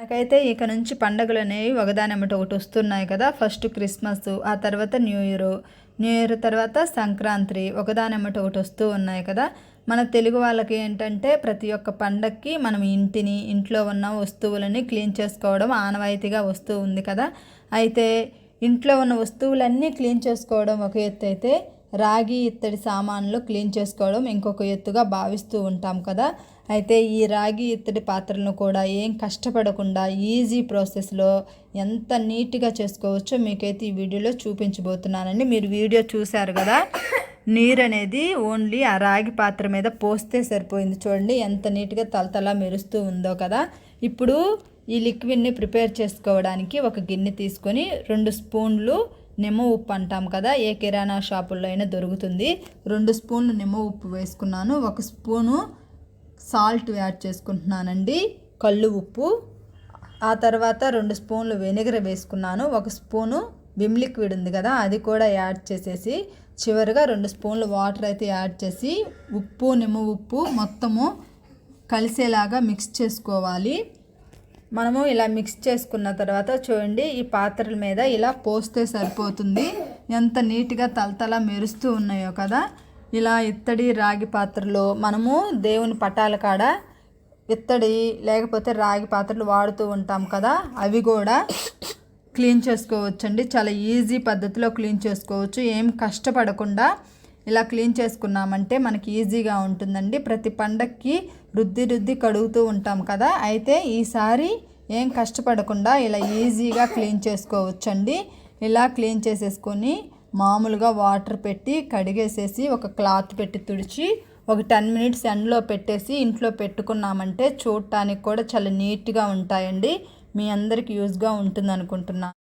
నాకైతే ఇక నుంచి పండుగలు అనేవి ఒకదానమ్మట ఒకటి వస్తున్నాయి కదా. ఫస్ట్ క్రిస్మస్ ఆ తర్వాత న్యూ ఇయర్ న్యూ ఇయర్ తర్వాత సంక్రాంతి ఒకదానమ్మట ఒకటి వస్తూ ఉన్నాయి కదా. మన తెలుగు వాళ్ళకి ఏంటంటే ప్రతి ఒక్క పండక్కి మనం ఇంటిని ఇంట్లో ఉన్న వస్తువులని క్లీన్ చేసుకోవడం ఆనవాయితీగా వస్తూ ఉంది కదా. అయితే ఇంట్లో ఉన్న వస్తువులన్నీ క్లీన్ చేసుకోవడం ఒక ఎత్తు అయితే రాగి ఇత్తడి సామాన్లు క్లీన్ చేసుకోవడం ఇంకొక ఎత్తుగా భావిస్తూ ఉంటాం కదా. అయితే ఈ రాగి ఇత్తడి పాత్రలను కూడా ఏం కష్టపడకుండా ఈజీ ప్రాసెస్లో ఎంత నీట్గా చేసుకోవచ్చో మీకైతే ఈ వీడియోలో చూపించబోతున్నానండి. మీరు వీడియో చూశారు కదా నీరు అనేది ఓన్లీ ఆ రాగి పాత్ర మీద పోస్తే సరిపోయింది చూడండి. ఎంత నీట్గా తలతలా మెరుస్తూ ఉందో కదా. ఇప్పుడు ఈ లిక్విడ్ని ప్రిపేర్ చేసుకోవడానికి ఒక గిన్నె తీసుకొని రెండు స్పూన్లు నిమ్మ ఉప్పు అంటాం కదా ఏ కిరాణా షాపుల్లో అయినా దొరుకుతుంది. రెండు స్పూన్లు నిమ్మ ఉప్పు వేసుకున్నాను. ఒక స్పూను సాల్ట్ యాడ్ చేసుకుంటున్నానండి కళ్ళు ఉప్పు. ఆ తర్వాత రెండు స్పూన్లు వెనిగర్ వేసుకున్నాను. ఒక స్పూను విమ్ లిక్విడ్ ఉంది కదా అది కూడా యాడ్ చేసేసి చివరిగా రెండు స్పూన్లు వాటర్ అయితే యాడ్ చేసి ఉప్పు నిమ్మ ఉప్పు మొత్తము కలిసేలాగా మిక్స్ చేసుకోవాలి. మనము ఇలా మిక్స్ చేసుకున్న తర్వాత చూడండి ఈ పాత్రల మీద ఇలా పోస్తే సరిపోతుంది. ఎంత నీట్గా తలతల మెరుస్తూ ఉన్నాయో కదా. ఇలా ఇత్తడి రాగి పాత్రలో మనము దేవుని పటాల కాడ ఇత్తడి లేకపోతే రాగి పాత్రలు వాడుతూ ఉంటాం కదా. అవి కూడా క్లీన్ చేసుకోవచ్చండి. చాలా ఈజీ పద్ధతిలో క్లీన్ చేసుకోవచ్చు. ఏం కష్టపడకుండా ఇలా క్లీన్ చేసుకున్నామంటే మనకి ఈజీగా ఉంటుందండి. ప్రతి పండక్కి రుద్ది రుద్ది కడుగుతూ ఉంటాం కదా. అయితే ఈసారి ఏం కష్టపడకుండా ఇలా ఈజీగా క్లీన్ చేసుకోవచ్చండి. ఇలా క్లీన్ చేసేసుకొని మామూలుగా వాటర్ పెట్టి కడిగేసేసి ఒక క్లాత్ పెట్టి తుడిచి ఒక టెన్ మినిట్స్ ఎండలో పెట్టేసి ఇంట్లో పెట్టుకున్నామంటే చూడటానికి కూడా చాలా నీట్గా ఉంటాయండి. మీ అందరికి యూజ్గా ఉంటుంది అనుకుంటున్నాను